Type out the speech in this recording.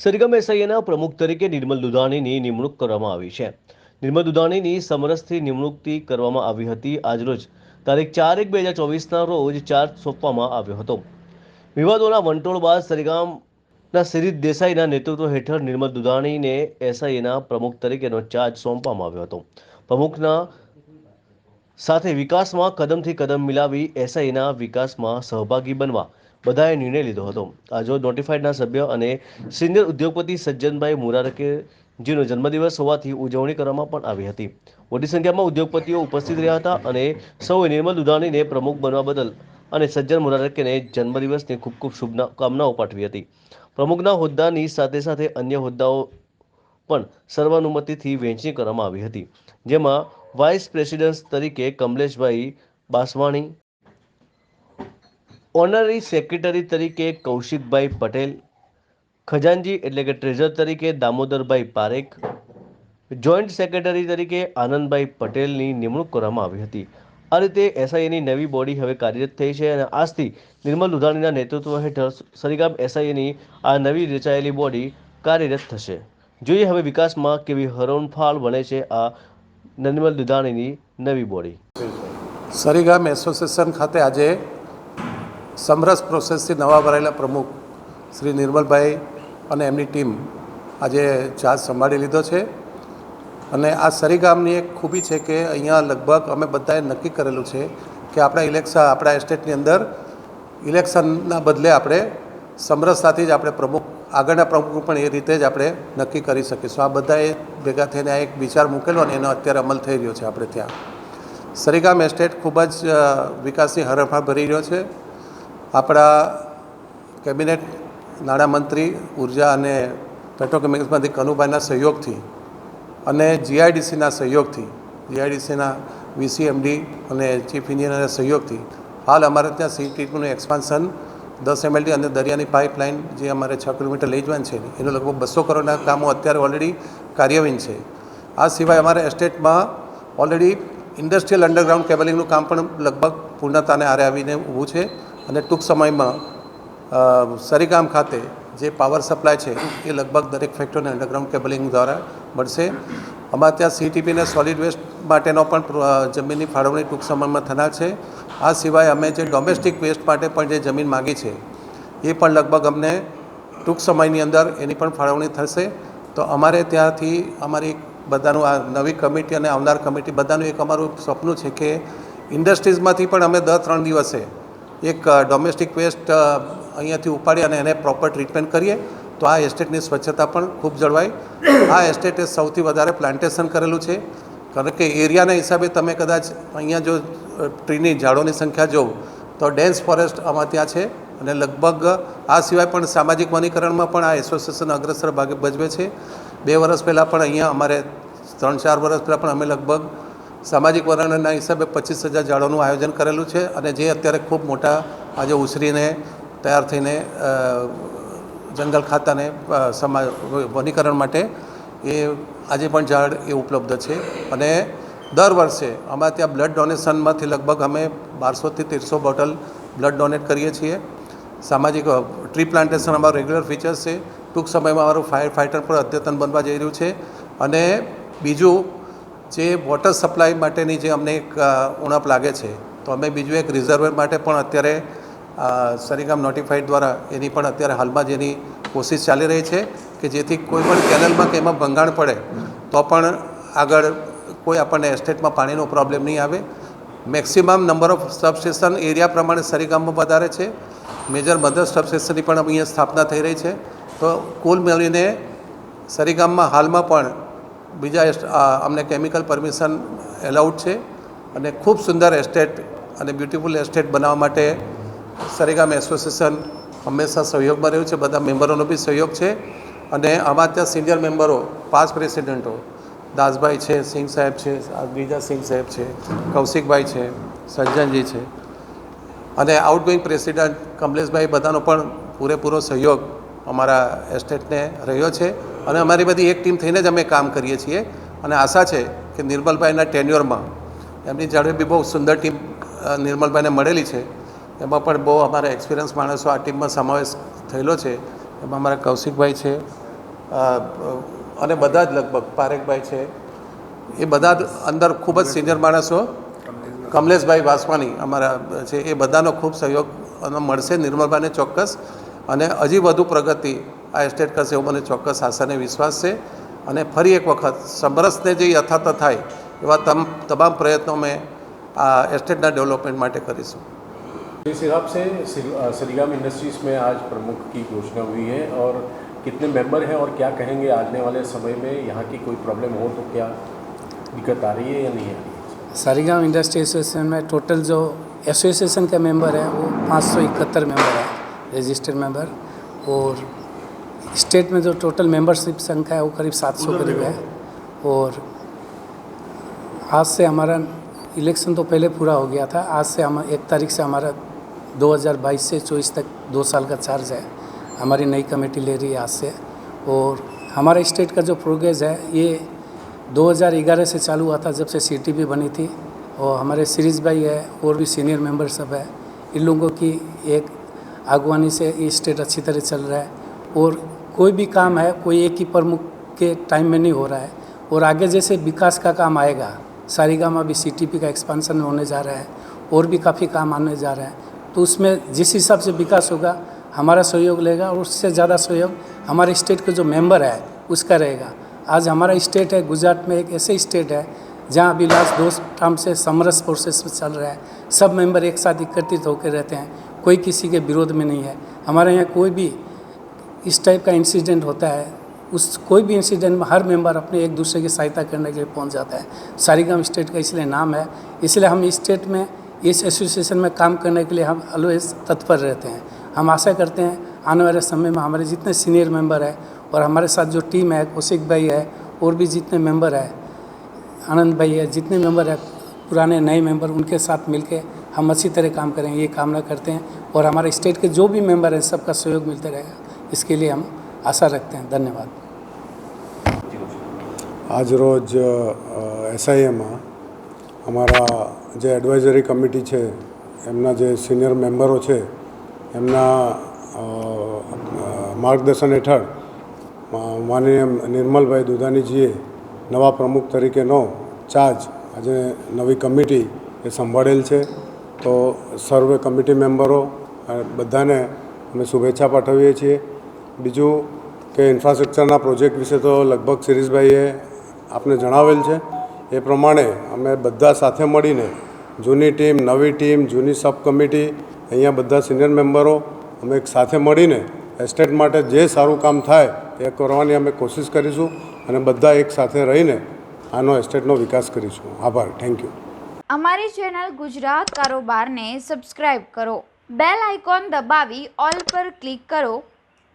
સરગમ એસઆઈના પ્રમુખ તરીકે નિર્મલ દુધાણીની નિમણૂક કરવામાં આવી છે. નિર્મલ દુધાણીની સમરસથી નિમણૂકથી કરવામાં આવી હતી આજરોજ તારીખ ચાર એક બે હજાર ચોવીસના રોજ ચાર્જ સોંપવામાં આવ્યો હતો. વિવાદોના વંટોળ બાદ સરિગામના સિરીત દેસાઈના નેતૃત્વ હેઠળ નિર્મલ દુધાણીને એસઆઈના પ્રમુખ તરીકેનો ચાર્જ સોંપવામાં આવ્યો હતો. પ્રમુખના સાથે વિકાસમાં કદમથી કદમ મિલાવી એસઆઈના વિકાસમાં સહભાગી બનવા બધાએ નિર્ણય લીધો હતો. આજો નોટિફાઈડના સભ્ય અને સિનિયર ઉદ્યોગપતિ સજ્જનભાઈ મુરારકે જેનો જન્મદિવસ હોવાથી ઉજવણી કરવામાં પણ આવી હતી. મોટી સંખ્યામાં ઉદ્યોગપતિઓ ઉપસ્થિત રહ્યા હતા અને સૌએ નિર્મલ દુધાણીને પ્રમુખ બનવા બદલ અને સજ્જન મુરારકેને જન્મદિવસની ખૂબ ખૂબ શુભકામનાઓ પાઠવી હતી. પ્રમુખના હોદ્દાની સાથે સાથે અન્ય હોદ્દાઓ પણ સર્વાનુમતિથી વહેંચણી કરવામાં આવી હતી. જેમાં વાઇસ પ્રેસિડેન્ટ તરીકે કમલેશભાઈ બાસવાણી ઓનરરી સેક્રેટરી તરીકે કૌશિકભાઈ પટેલ, ખજાનજી એટલે કે ટ્રેઝર તરીકે દામોદરભાઈ પારેખ જોઈન્ટ સેક્રેટરી તરીકે આનંદભાઈ પટેલની નિમણૂક કરવામાં આવી હતી. આ રીતે એસઆઈએની નવી બોડી હવે કાર્યરત થઈ છે અને આજથી નિર્મલ દુધાણીના નેતૃત્વ હેઠળ સરિગામ એસઆઈએની આ નવી રચાયેલી બોડી કાર્યરત થશે. જોઈએ હવે વિકાસમાં કેવી હરોનફાળ બને છે આ નિર્મલ દુધાણીની નવી બોડી સરીગામ એસોસિએશન ખાતે આજે સમરસ પ્રોસેસથી નવા ભરાયેલા પ્રમુખ શ્રી નિર્મલભાઈ અને એમની ટીમ આજે ચાર્જ સંભાળી લીધો છે. અને આ સરીગામની એક ખૂબી છે કે અહીંયા લગભગ અમે બધાએ નક્કી કરેલું છે કે આપણા ઇલેક્શન આપણા એસ્ટેટની અંદર ઇલેક્શનના બદલે આપણે સમરસતાથી જ આપણે પ્રમુખ, આગળના પ્રમુખ પણ એ રીતે જ આપણે નક્કી કરી શકીશું. આ બધાએ ભેગા થઈને આ એક વિચાર મૂકેલો અને એનો અત્યારે અમલ થઈ રહ્યો છે આપણે ત્યાં. સરીગામ એસ્ટેટ ખૂબ જ વિકાસની હરણફાળ ભરી રહ્યો છે. આપણા કેબિનેટ નાણામંત્રી ઊર્જા અને પેટ્રોકેમિકલ્સમાંથી કનુભાઈના સહયોગથી અને જીઆઈડીસીના સહયોગથી, જીઆઈડીસીના વીસીએમડી અને ચીફ ઇન્જિનિયરના સહયોગથી હાલ અમારે ત્યાં સી ટીપનું એક્સપાન્શન દસ એમએલડી અને દરિયાની પાઇપલાઇન જે અમારે છ કિલોમીટર લઈ જવાની છે, એનું લગભગ બસો કરોડના કામો અત્યારે ઓલરેડી કાર્યવીન છે. આ સિવાય અમારા એસ્ટેટમાં ઓલરેડી ઇન્ડસ્ટ્રીયલ અંડરગ્રાઉન્ડ કેબલિંગનું કામ પણ લગભગ પૂર્ણતાને આરે આવીને ઊભું છે. અને ટૂંક સમયમાં સરીગામ ખાતે જે પાવર સપ્લાય છે, એ લગભગ દરેક ફેક્ટરીને અંડરગ્રાઉન્ડ કેબલિંગ દ્વારા મળશે. અમારે ત્યાં સીટીપીને સોલિડ વેસ્ટ માટેનો પણ જમીનની ફાળવણી ટૂંક સમયમાં થનાર છે. આ સિવાય અમે જે ડોમેસ્ટિક વેસ્ટ માટે પણ જે જમીન માગી છે, એ પણ લગભગ અમને ટૂંક સમયની અંદર એની પણ ફાળવણી થશે. તો અમારે ત્યાંથી અમારી બધાનું આ નવી કમિટી અને આવનાર કમિટી બધાનું એક અમારું સપનું છે કે ઇન્ડસ્ટ્રીઝમાંથી પણ અમે દર ત્રણ દિવસે એક ડોમેસ્ટિક વેસ્ટ અહીંયાથી ઉપાડી અને એને પ્રોપર ટ્રીટમેન્ટ કરીએ, તો આ એસ્ટેટની સ્વચ્છતા પણ ખૂબ જળવાય. આ એસ્ટેટે સૌથી વધારે પ્લાન્ટેશન કરેલું છે. કારણ કે એરિયાના હિસાબે તમે કદાચ અહીંયા જો ટ્રીની ઝાડોની સંખ્યા જોઉં તો ડેન્સ ફોરેસ્ટ આમાં ત્યાં છે અને લગભગ, આ સિવાય પણ સામાજિક વનીકરણમાં પણ આ એસોસિએશન અગ્રસર ભાગે ભજવે છે. બે વર્ષ પહેલાં પણ અહીંયા અમારે, ત્રણ ચાર વર્ષ પહેલાં પણ અમે લગભગ સામાજિક વર્ણનના હિસાબે પચીસ હજાર ઝાડોનું આયોજન કરેલું છે અને જે અત્યારે ખૂબ મોટા આજે ઉછરીને તૈયાર થઈને જંગલ ખાતાને સમા, વનીકરણ માટે એ આજે પણ ઝાડ એ ઉપલબ્ધ છે. અને દર વર્ષે અમારે ત્યાં બ્લડ ડોનેશનમાંથી લગભગ અમે બારસોથી તેરસો બોટલ બ્લડ ડોનેટ કરીએ છીએ. સામાજિક ટ્રી પ્લાન્ટેશન અમારું રેગ્યુલર ફીચર્સ છે. ટૂંક સમયમાં અમારું ફાયર ફાઇટર પણ અદ્યતન બનવા જઈ રહ્યું છે. અને બીજું જે વોટર સપ્લાય માટેની જે અમને એક ઉણપ લાગે છે, તો અમે બીજું એક રિઝર્વર માટે પણ અત્યારે સરીગામ નોટિફાઈડ દ્વારા એની પણ અત્યારે હાલમાં જ એની કોશિશ ચાલી રહી છે કે જેથી કોઈ પણ કેનલમાં કે એમાં ભંગાણ પડે, તો પણ આગળ કોઈ આપણને એસ્ટેટમાં પાણીનો પ્રોબ્લેમ નહીં આવે. Maximum number of substation area પ્રમાણે સરીગામમાં વધારે છે. મેજર મધર સબસ્ટેશનની પણ અહીંયા સ્થાપના થઈ રહી છે. તો કુલ મળીને સરીગામમાં હાલમાં પણ બીજા અમને કેમિકલ પરમિશન એલાઉડ છે અને ખૂબ સુંદર એસ્ટેટ અને બ્યુટિફુલ એસ્ટેટ બનાવવા માટે સરેગામ એસોસિએશન હંમેશા સહયોગમાં રહ્યું છે, બધા મેમ્બરોનો બી સહયોગ છે. અને અમારા ત્યાં સિનિયર મેમ્બરો પાંચ પ્રેસિડેન્ટો દાસભાઈ છે, સિંહ સાહેબ છે બીજા સિંહ સાહેબ છે, કૌશિકભાઈ છે, સજ્જનજી છે. અને આઉટગોઈંગ પ્રેસિડન્ટ કમલેશભાઈ બધાનો પણ પૂરેપૂરો સહયોગ અમારા એસ્ટેટને રહ્યો છે. અને અમારી બધી એક ટીમ થઈને જ અમે કામ કરીએ છીએ. અને આશા છે કે નિર્મલભાઈના ટેન્યુરમાં એમની જાળવે બી બહુ સુંદર ટીમ નિર્મલભાઈને મળેલી છે. એમાં પણ બહુ અમારા એક્સપિરિયન્સ માણસો આ ટીમમાં સમાવેશ થયેલો છે. એમાં અમારા કૌશિકભાઈ છે અને બધા જ લગભગ પારેખભાઈ છે. એ બધા જ અંદર ખૂબ જ સિનિયર માણસો. કમલેશભાઈ વાસવાની અમારા છે, એ બધાનો ખૂબ સહયોગ મળશે નિર્મલભાઈને ચોક્કસ. અને હજી વધુ પ્રગતિ આ એસ્ટેટ કરશે એવો મને ચોક્કસ આશા અને વિશ્વાસ છે અને ફરી એક વખત સમરસને જે યથાર્થ થાય એવા તમ તમામ પ્રયત્નો મેં આ એસ્ટેટના ડેવલપમેન્ટ માટે કરીશું जिस हिसाब से सिल- अ, सरीगाम इंडस्ट्रीज में आज प्रमुख की घोषणा हुई है और कितने मेंबर हैं और क्या कहेंगे आने वाले समय में यहाँ की कोई प्रॉब्लम हो तो क्या दिक्कत आ रही है या नहीं आ रही है सारीगांव इंडस्ट्री एसोसिएशन में टोटल जो एसोसिएशन के मेंबर हैं वो पाँच सौ इकहत्तर मेंबर हैं रजिस्टर्ड मेंबर और स्टेट में जो टोटल मेंबरशिप संख्या है वो करीब सात सौ करीब है। और आज से हमारा इलेक्शन तो पहले पूरा हो गया था। आज से हम एक तारीख से हमारा 2022 से 24 तक दो साल का चार्ज है। हमारी नई कमेटी ले रही है आज से। और हमारे स्टेट का जो प्रोग्रेस है ये 2011 से चालू हुआ था जब से सी बनी थी। और हमारे सीरीज़ भाई है और भी सीनियर मेंबर सब है। इन लोगों की एक आगवानी से ये स्टेट अच्छी तरह चल रहा है। और कोई भी काम है, कोई एक ही प्रमुख के टाइम में नहीं हो रहा है। और आगे जैसे विकास का काम आएगा, सारीगाम अभी सीटीपी का एक्सपांसन होने जा रहा है, और भी काफ़ी काम आने जा रहा है। तो उसमें जिस हिसाब से विकास होगा, हमारा सहयोग लेगा और उससे ज़्यादा सहयोग हमारे स्टेट के जो मेंबर है, उसका रहेगा। आज हमारा स्टेट है, गुजरात में एक ऐसे स्टेट है, जहाँ अभी लास्ट दो टर्म से समरस प्रोसेस चल रहा है। सब मेंबर एक साथ एकत्रित होकर रहते हैं, कोई किसी के विरोध में नहीं है। हमारे यहाँ कोई भी इस टाइप का इंसिडेंट होता है, उस कोई भी इंसिडेंट में हर मेंबर अपने एक दूसरे की सहायता करने के लिए पहुँच जाता है। सारीगाम स्टेट का इसलिए नाम है, इसलिए हम इस स्टेट में, इस एसोसिएशन में काम करने के लिए हम ऑलवेज तत्पर रहते हैं। हम आशा करते हैं, आने वाले समय में हमारे जितने सीनियर मेंबर हैं और हमारे साथ जो टीम है, कौशिक भाई है, और भी जितने मेंबर हैं, आनंद भाई है, जितने मेंबर है, पुराने नए मेंबर उनके साथ मिलके हम अच्छी तरह काम करेंगे ये कामना करते हैं। और हमारे स्टेट के जो भी मेंबर हैं, सबका सहयोग मिलता रहेगा। इसके लिए हम आशा रखते हैं धन्यवाद આજરોજ એસઆઈએમાં અમારા જે એડવાઇઝરી કમિટી છે એમના જે સિનિયર મેમ્બરો છે એમના અ, અ, માર્ગદર્શન હેઠળ મા- માનનીય નિર્મલભાઈ દુધાનીજીએ નવા પ્રમુખ તરીકેનો ચાર્જ આજે નવી કમિટી એ સંભાળેલ છે તો સર્વે કમિટી મેમ્બરો અ, બધાને અમે શુભેચ્છા પાઠવીએ છીએ બીજું કે ઇન્ફ્રાસ્ટ્રક્ચરના પ્રોજેક્ટ વિશે તો લગભગ શિરીષભાઈએ આપને જણાવેલ છે. એ પ્રમાણે અમે બધા સાથે મળીને જૂની ટીમ, નવી ટીમ, જૂની સબ કમિટી અહીંયા બધા સિનિયર મેમ્બરો અમે એક સાથે મળીને એસ્ટેટ માટે જે સારું કામ થાય એ કરવાની અમે કોશિશ કરીશું અને બધા એક સાથે રહીને આનો એસ્ટેટનો વિકાસ કરીશું. આભાર. થેન્ક યુ અમારી ચેનલ ગુજરાત કારોબારને સબસ્ક્રાઇબ કરો. બેલ આઇકોન દબાવી ઓલ પર ક્લિક કરો.